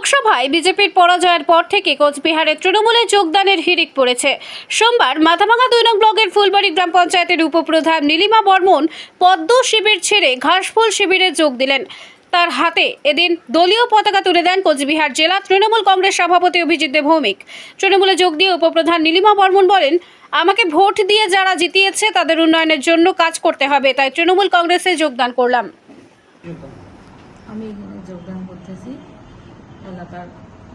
লোকসভায় বিজেপির পরাজয়ের পর থেকে কোচবিহারে তৃণমূলে যোগদানের হিড়িক পড়েছে। সোমবার মাথাভাঙা দুই নং ব্লকের ফুলবাড়ি গ্রাম পঞ্চায়েতের উপপ্রধান নীলিমা বর্মন পদ্ম শিবির ছেড়ে ঘাসফুল শিবিরে যোগ দিলেন। তার হাতে এদিন দলীয় পতাকা তুলে দেন কোচবিহার জেলা তৃণমূল কংগ্রেস সভাপতি অভিজিৎ দেব ভৌমিক। তৃণমূলে যোগ দিয়ে উপপ্রধান নীলিমা বর্মন বলেন, আমাকে ভোট দিয়ে যারা জিতিয়েছে তাদের উন্নয়নের জন্য কাজ করতে হবে, তাই তৃণমূল কংগ্রেসে যোগদান করলাম। আমি যোগদান এলাকার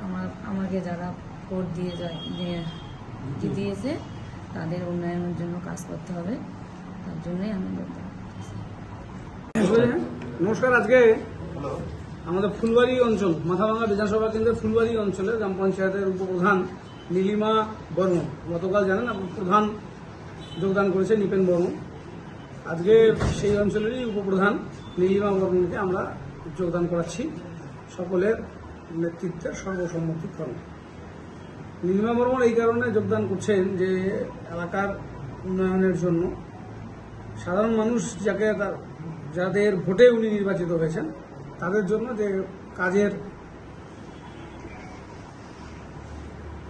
আমার আমাকে যারা ভোট দিয়ে যায় দিয়ে জিতিয়েছে তাদের উন্নয়নের জন্য কাজ করতে হবে। তার জন্যই আমি নমস্কার আজকে আমাদের ফুলবাড়ি অঞ্চল মাথাভাঙা বিধানসভা কেন্দ্রের ফুলবাড়ি অঞ্চলে গ্রাম পঞ্চায়েতের উপপ্রধান নীলিমা বর্মন গতকাল জানেন প্রধান যোগদান করেছে নিপেন বর্মন। আজকে সেই অঞ্চলেরই উপপ্রধান নীলিমা বর্মনকে আমরা যোগদান করাচ্ছি। সকলের নেতৃত্বের সর্বসম্মতিক্রমে নীলিমা বর্মন এই কারণে যোগদান করছেন যে এলাকার উন্নয়নের জন্য। সাধারণ মানুষ যাকে তার- যাদের ভোটে উনি নির্বাচিত হয়েছেন, তাদের জন্য যে কাজের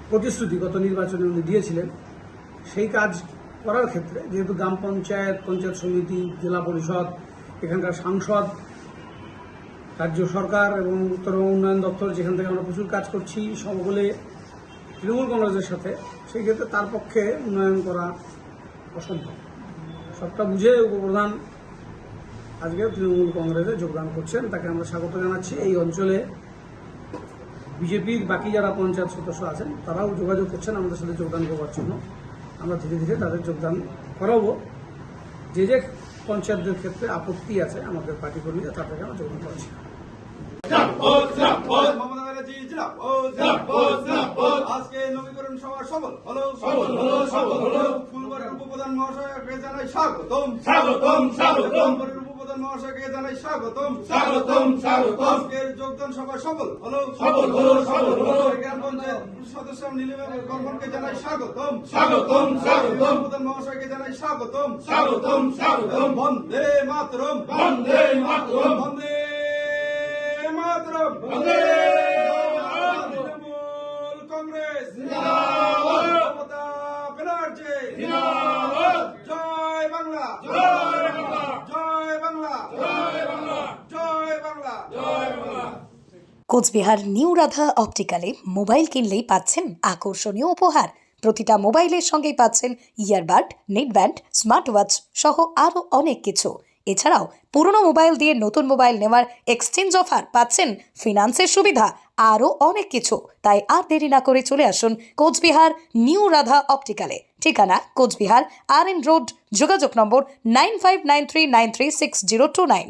প্রতিশ্রুতি গত নির্বাচনে উনি দিয়েছিলেন, সেই কাজ করার ক্ষেত্রে যেহেতু গ্রাম পঞ্চায়েত পঞ্চায়েত সমিতি, জেলা পরিষদ, এখানকার সাংসদ রাজ্য সরকার এবং উত্তরবঙ্গ উন্নয়ন দপ্তর যেখান থেকে আমরা প্রচুর কাজ করছি সকলে তৃণমূল কংগ্রেসের সাথে, সেই ক্ষেত্রে তার পক্ষে উন্নয়ন করা অসম্ভব। সবটা বুঝে উপপ্রধান আজকে তৃণমূল কংগ্রেসে যোগদান করছেন, তাকে আমরা স্বাগত জানাচ্ছি। এই অঞ্চলে বিজেপির বাকি যারা পঞ্চায়েত সদস্য আছেন, তারাও যোগাযোগ করছেন আমাদের সাথে যোগদান করবার জন্য। আমরা ধীরে ধীরে তাদের যোগদান করাবো। যে যে পঞ্চায়েতদের ক্ষেত্রে আপত্তি আছে আমাদের পার্টি কর্মীরা তাদেরকে আমরা যোগদান করেছি আজকে নবীকরণ সভা সফল হলো সফল হলো সফল হলো। ফুলবাড়ির উপপ্রধান মহাশয়কে জানাই স্বাগতম। স্বাগতম স্বাগতম। উপপ্রধান মহাশয়কে জানাই স্বাগতম। স্বাগতম স্বাগতম। আজকের যোগদান সভা সফল হলো। সফল হলো সফল হলো। গ্রাম পঞ্চায়েত সদস্য নীলিমা বর্মনকে জানাই স্বাগতম। স্বাগতম স্বাগতম। উপপ্রধান মহাশয়কে জানাই স্বাগতম। স্বাগতম স্বাগতম। বন্দে মাতরম। বন্দে মাতরম। বন্দে মাতরম। বন্দে কংগ্রেস। জিন্দাবাদ। মমতা ব্যানার্জি। জিন্দাবাদ। জয় বাংলা। জয় বাংলা জয় বাংলা জয় বাংলা জয় বাংলা জয় বাংলা কোচবিহার নিউ রাধা অপটিক্যালে মোবাইল কিনলেই পাচ্ছেন আকর্ষণীয় উপহার। প্রতিটা মোবাইলের সঙ্গেই পাচ্ছেন ইয়ারবাড, নেটব্যান্ড স্মার্ট ওয়াচ সহ আরও অনেক কিছু। এছাড়াও পুরনো মোবাইল দিয়ে নতুন মোবাইল নেওয়ার এক্সচেঞ্জ অফার পাচ্ছেন ফিনান্সের সুবিধা, আরও অনেক কিছু। তাই আর দেরি না করে চলে আসুন কোচবিহার নিউ রাধা অপটিক্যালে। ঠিকানা কোচবিহার, আর এন রোড, যোগাযোগ number nine five nine three nine three six zero two nine.